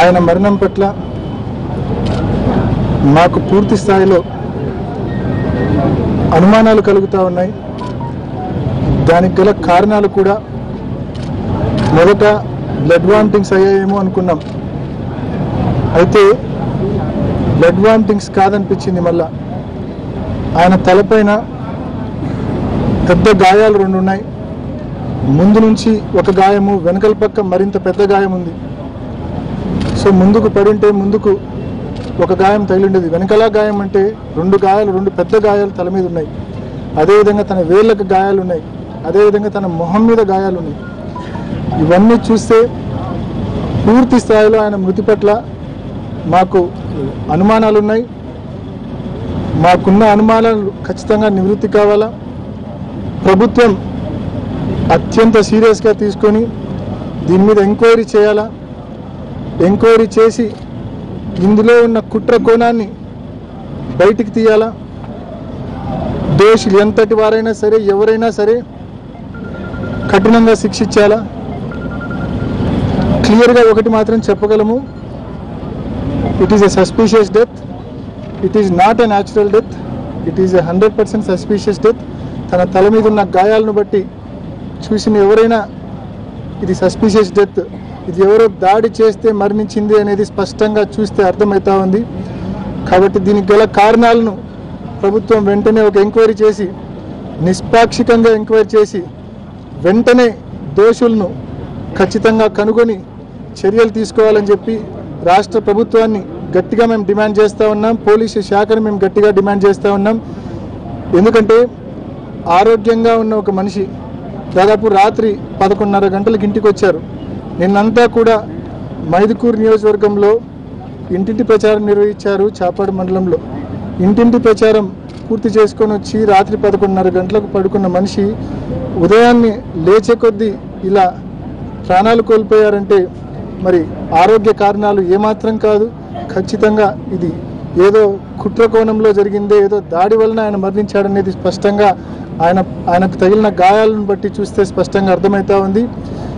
ఆయన మరణం పట్ల మాకు పూర్తి స్థాయిలో అనుమానాలు కలుగుతూ ఉన్నాయి. దానికి గల కారణాలు కూడా మొదట బ్లడ్ వామిటింగ్స్ అయ్యాయేమో అనుకున్నాం. అయితే బ్లడ్ వామిటింగ్స్ కాదనిపించింది మళ్ళా. ఆయన తలపైన పెద్ద గాయాలు రెండు ఉన్నాయి ముందు నుంచి ఒక గాయము వెనకల పక్క మరింత పెద్ద గాయం ఉంది సో ముందుకు పడింటే ముందుకు ఒక గాయం తగిలిండేది. వెనకలా గాయం అంటే రెండు గాయాలు రెండు పెద్ద గాయాలు తల మీద ఉన్నాయి. అదేవిధంగా తన వేళ్ళకు గాయాలు ఉన్నాయి. అదేవిధంగా తన మొహం మీద గాయాలు ఉన్నాయి. ఇవన్నీ చూస్తే పూర్తి స్థాయిలో ఆయన మృతి పట్ల మాకు అనుమానాలు ఉన్నాయి. మాకున్న అనుమానాలు ఖచ్చితంగా నివృత్తి కావాలా? ప్రభుత్వం అత్యంత సీరియస్గా తీసుకొని దీని మీద ఎంక్వైరీ చేయాలా? ఎంక్వైరీ చేసి ఇందులో ఉన్న కుట్ర కోణాన్ని బయటికి తీయాలా? దోషులు ఎంతటి వారైనా సరే ఎవరైనా సరే కఠినంగా శిక్షించాలా? క్లియర్గా ఒకటి మాత్రం చెప్పగలము. It is a suspicious death it is not a natural death it is a hundred percent suspicious death తన తల మీద ఉన్న గాయాలను బట్టి చూసిన ఎవరైనా ఇది సస్పీషియస్ డెత్ ఇది ఎవరో దాడి చేస్తే మరణించింది అనేది స్పష్టంగా చూస్తే అర్థమవుతా ఉంది. కాబట్టి దీనికి గల కారణాలను ప్రభుత్వం వెంటనే ఒక ఎంక్వైరీ చేసి నిష్పాక్షికంగా ఎంక్వైరీ చేసి వెంటనే దోషులను ఖచ్చితంగా కనుగొని చర్యలు తీసుకోవాలని చెప్పి రాష్ట్ర ప్రభుత్వాన్ని గట్టిగా మేము డిమాండ్ చేస్తూ ఉన్నాం. పోలీసు శాఖను మేము గట్టిగా డిమాండ్ చేస్తూ ఉన్నాం. ఎందుకంటే ఆరోగ్యంగా ఉన్న ఒక మనిషి దాదాపు రాత్రి పదకొండున్నర గంటలకు ఇంటికి వచ్చారు. నిన్నంతా కూడా మైదుకూరు నియోజకవర్గంలో ఇంటింటి ప్రచారం నిర్వహించారు చాపాడు మండలంలో. ఇంటింటి ప్రచారం పూర్తి చేసుకొని వచ్చి రాత్రి పదకొండున్నర గంటలకు పడుకున్న మనిషి ఉదయాన్నే లేచే కొద్దీ ఇలా ప్రాణాలు కోల్పోయారంటే మరి ఆరోగ్య కారణాలు ఏమాత్రం కాదు. ఖచ్చితంగా ఇది ఏదో కుట్ర కోణంలో జరిగిందే ఏదో దాడి వలన ఆయన మరణించాడనేది స్పష్టంగా ఆయన ఆయనకు తగిలిన గాయాలను బట్టి చూస్తే స్పష్టంగా అర్థమవుతా ఉంది.